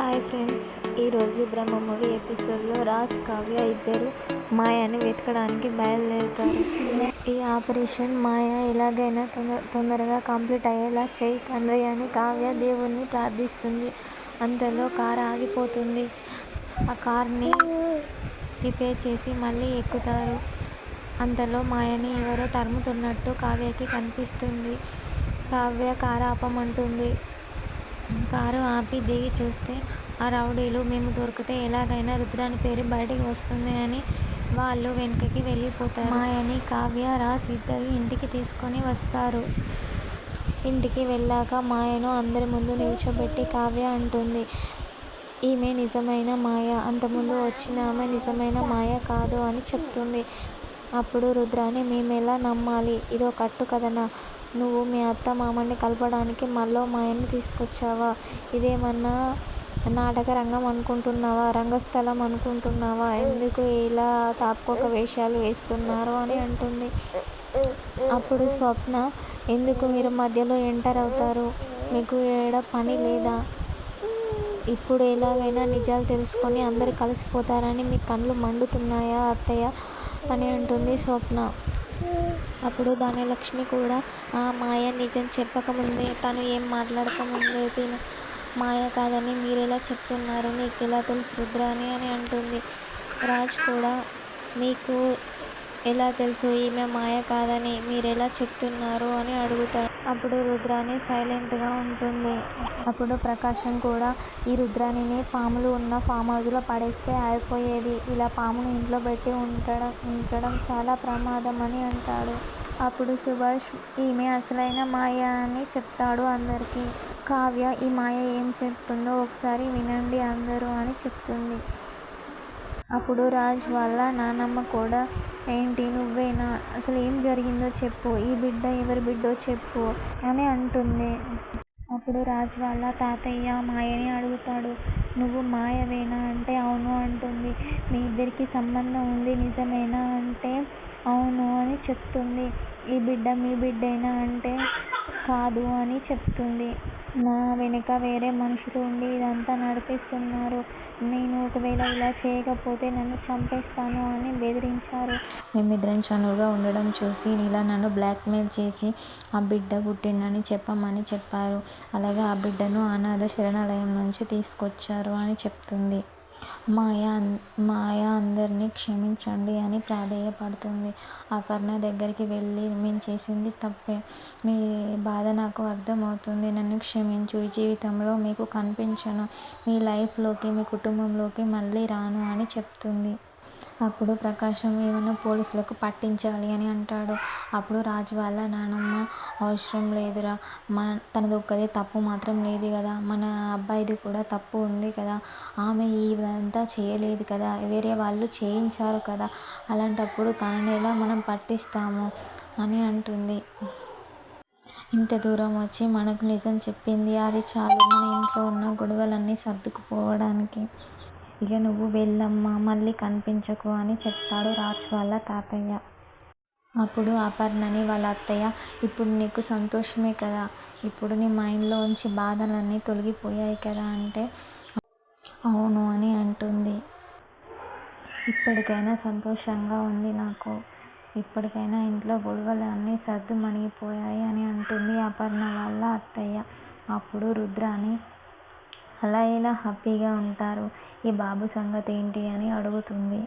Hi friends ఈరోజు బ్రహ్మ movie ఎపిసోడ్లో రాజ్ కావ్య ఇద్దరు మాయాని వెతకడానికి బయలుదేరుతారు. ఈ ఆపరేషన్ మాయ ఎలాగైనా తొందర తొందరగా కంప్లీట్ అయ్యేలా చేయి. తండ్రి అని కావ్య దేవుణ్ణి ప్రార్థిస్తుంది. అంతలో కార్ ఆగిపోతుంది. ఆ కార్ని రిపేర్ చేసి మళ్ళీ ఎక్కుతారు. అంతలో మాయని ఎవరో తరుముతున్నట్టు కావ్యకి కనిపిస్తుంది. కావ్య కారు ఆపమంటుంది. కారు ఆపి దిగి చూస్తే ఆ రౌడీలు మేము దొరికితే ఎలాగైనా రుద్రాని పేరు బయటికి వస్తుంది అని వాళ్ళు వెనుకకి వెళ్ళిపోతారు. మాయని కావ్య రాజ్ ఇద్దరు ఇంటికి తీసుకొని వస్తారు. ఇంటికి వెళ్ళాక మాయను అందరి ముందు నిల్చోబెట్టి కావ్య అంటుంది ఈమె నిజమైన మాయ. అంతకుముందు వచ్చిన ఆమె నిజమైన మాయ కాదు అని చెప్తుంది. అప్పుడు రుద్రాని ఎలా నమ్మాలి? ఇదో కట్టు కథనా? నువ్వు మీ అత్త మామని కలపడానికి మళ్ళీ మాయని తీసుకొచ్చావా? ఇదేమన్నా నాటక రంగం అనుకుంటున్నావా? రంగస్థలం అనుకుంటున్నావా? ఎందుకు ఇలా తాపుకోక వేషాలు వేస్తున్నారు అని అంటుంది. అప్పుడు స్వప్న ఎందుకు మీరు మధ్యలో ఎంటర్ అవుతారు? మీకు ఏడ పని లేదా? ఇప్పుడు ఎలాగైనా నిజాలు తెలుసుకొని అందరు కలిసిపోతారని మీ కళ్ళు మండుతున్నాయా అత్తయ్య? అని అంటుంది స్వప్న. అప్పుడు ధనలక్ష్మి కూడా ఆ మాయ నిజం చెప్పకముందే తను ఏం మాట్లాడకముందే తిను. మాయ కాదని మీరెలా చెప్తున్నారు? నీకు ఎలా తెలుసు రుద్రాని అని అంటుంది. రాజ్ కూడా మీకు ఎలా తెలుసు? ఈమె మాయ కాదని మీరెలా చెప్తున్నారు? అని అడుగుతాడు. అప్పుడు రుద్రాణి సైలెంట్గా ఉంటుంది. అప్పుడు ప్రకాశం కూడా ఈ రుద్రాణిని పాములు ఉన్న ఫామ్ హౌస్లో పడేస్తే అయిపోయేది ఇలా పామును ఇంట్లో పెట్టి ఉంచడం ఉంచడం చాలా ప్రమాదం అని అంటాడు. అప్పుడు సుభాష్ ఈమె అసలైన మాయ అని చెప్తాడు అందరికీ. కావ్య ఈ మాయ ఏం చెప్తుందో ఒకసారి వినండి అందరూ అని చెప్తుంది. అప్పుడు రాజ్ వాళ్ళ నానమ్మ కూడా ఏంటి నువ్వేనా? అసలు ఏం జరిగిందో చెప్పు. ఈ బిడ్డ ఎవరి బిడ్డో చెప్పు అని అంటుంది. అప్పుడు రాజ్ వాళ్ళ తాతయ్య మాయని అడుగుతాడు నువ్వు మాయవేనా? అంటే అవును అంటుంది. మీ ఇద్దరికి సంబంధం ఉంది నిజమేనా? అంటే అవును అని చెప్తుంది. ఈ బిడ్డ మీ బిడ్డేనా? అంటే కాదు అని చెప్తుంది. నా వెనుక వేరే మనుషులు ఉండి ఇదంతా నడిపిస్తున్నారు. నేను ఒకవేళ ఇలా చేయకపోతే నన్ను చంపేస్తాను అని బెదిరించారు. మేమిద్దరం చనువుగా ఉండడం చూసి ఇలా నన్ను బ్లాక్మెయిల్ చేసి ఆ బిడ్డ పుట్టిందని చెప్పమని చెప్పారు. అలాగే ఆ బిడ్డను అనాథ శరణాలయం నుంచి తీసుకొచ్చారు అని చెప్తుంది. మాయ మాయ అందరినీ క్షమించండి అని ప్రాధేయపడుతుంది. అపర్ణ దగ్గరికి వెళ్ళి మేము చేసింది తప్పే. మీ బాధ నాకు అర్థమవుతుంది. నన్ను క్షమించు. ఈ జీవితంలో మీకు కనిపించను. మీ లైఫ్లోకి మీ కుటుంబంలోకి మళ్ళీ రాను అని చెప్తుంది. అప్పుడు ప్రకాశం ఏమైనా పోలీసులకు పట్టించాలి అని అంటాడు. అప్పుడు రాజు వాళ్ళ నానమ్మ అవసరం లేదురా. మన తనది ఒక్కదే తప్పు మాత్రం లేదు కదా. మన అబ్బాయిది కూడా తప్పు ఉంది కదా. ఆమె ఇదంతా చేయలేదు కదా. వేరే వాళ్ళు చేయించారు కదా. అలాంటప్పుడు తనని ఎలా మనం పట్టిస్తాము? అని అంటుంది. ఇంత దూరం వచ్చి మనకు నిజం చెప్పింది. అది చాలు. మన ఇంట్లో ఉన్న గొడవలన్నీ సర్దుకుపోవడానికి. ఇక నువ్వు వెళ్ళమ్మా మళ్ళీ కనిపించకు అని చెప్తాడు రాజ్ వాళ్ళ తాతయ్య. అప్పుడు అపర్ణని వాళ్ళ అత్తయ్య ఇప్పుడు నీకు సంతోషమే కదా ఇప్పుడు నీ మైండ్లోంచి బాధలన్నీ తొలగిపోయాయి కదా అంటే అవును అని అంటుంది. ఇప్పటికైనా సంతోషంగా ఉంది నాకు ఇప్పటికైనా ఇంట్లో గొడవలు అన్నీ సర్దుమణిగిపోయాయి అని అంటుంది అపర్ణ వాళ్ళ అత్తయ్య. అప్పుడు రుద్రాని అలా ఇలా హ్యాపీగా ఉంటారు. ఈ బాబు సంగతి ఏంటి అని అడుగుతుంది.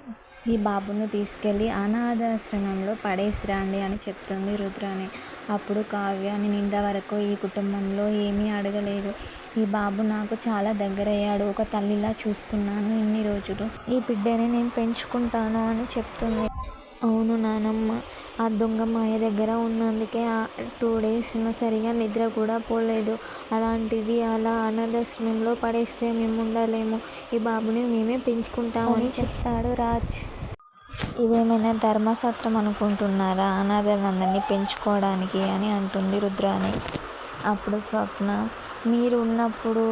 ఈ బాబును తీసుకెళ్ళి అనాథాశ్రమంలో పడేసిరండి అని చెప్తుంది రుద్రాని అప్పుడు కావ్య నేను ఇంతవరకు ఈ కుటుంబంలో ఏమీ అడగలేదు. ఈ బాబు నాకు చాలా దగ్గరయ్యాడు. ఒక తల్లిలా చూసుకున్నాను ఇన్ని రోజులు. ఈ బిడ్డని నేను పెంచుకుంటాను అని చెప్తుంది. అవును నానమ్మ. ఆ దొంగ మాయ దగ్గర ఉన్నందుకే ఆ టూ డేస్ సరిగా నిద్ర కూడా పోలేదు. అలాంటిది అలా అనాథాశ్రమంలో పడేస్తే మేము ఉండలేము. ఈ బాబుని మేమే పెంచుకుంటామని చెప్తాడు రాజ్. ఇదేమైనా ధర్మసత్రం అనుకుంటున్నారా? అనాథలందరినీ పెంచుకోవడానికి అని అంటుంది రుద్రాని అప్పుడు స్వప్న మీరు ఉన్నప్పుడు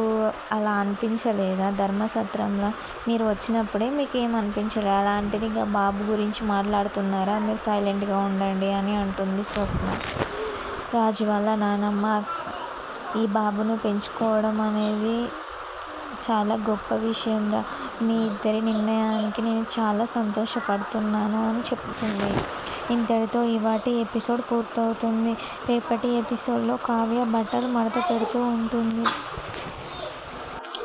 అలా అనిపించలేదా? ధర్మసత్రంలో మీరు వచ్చినప్పుడే మీకు ఏం అనిపించలేదు అలాంటిది ఇంకా బాబు గురించి మాట్లాడుతున్నారా? మీరు సైలెంట్గా ఉండండి అని అంటుంది స్వప్న. రాజు వాళ్ళ నానమ్మ ఈ బాబును పెంచుకోవడం అనేది చాలా గొప్ప విషయంరా. మీ ఇద్దరి నిర్ణయానికి నేను చాలా సంతోషపడుతున్నాను అని చెప్తుంది. ఇంతటితో ఇవాటి ఎపిసోడ్ పూర్తవుతుంది. రేపటి ఎపిసోడ్లో కావ్య బట్టలు మడత పెడుతూ ఉంటుంది.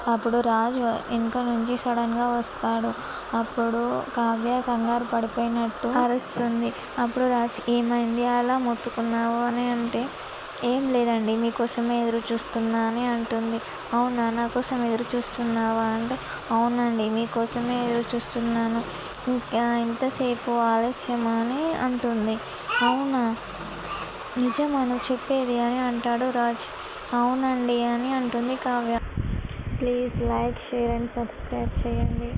అప్పుడు రాజ్ వెనుక నుంచి సడన్గా వస్తాడు. అప్పుడు కావ్య కంగారు పడిపోయినట్టు అరుస్తుంది. అప్పుడు రాజ్ ఏమైంది అలా మొత్తుకున్నావు అని అంటే ఏం లేదండి మీకోసమే ఎదురుచూస్తున్నా అని అంటుంది. అవునా నాకోసం ఎదురుచూస్తున్నావా అంటే అవునండి మీకోసమే ఎదురుచూస్తున్నాను. ఇంకా ఇంతసేపు ఆలస్యమా అని అంటుంది. అవునా నిజమా చెప్పేది అని అంటాడు రాజ్. అవునండి అని అంటుంది Kavya. Please like, share and subscribe చేయండి.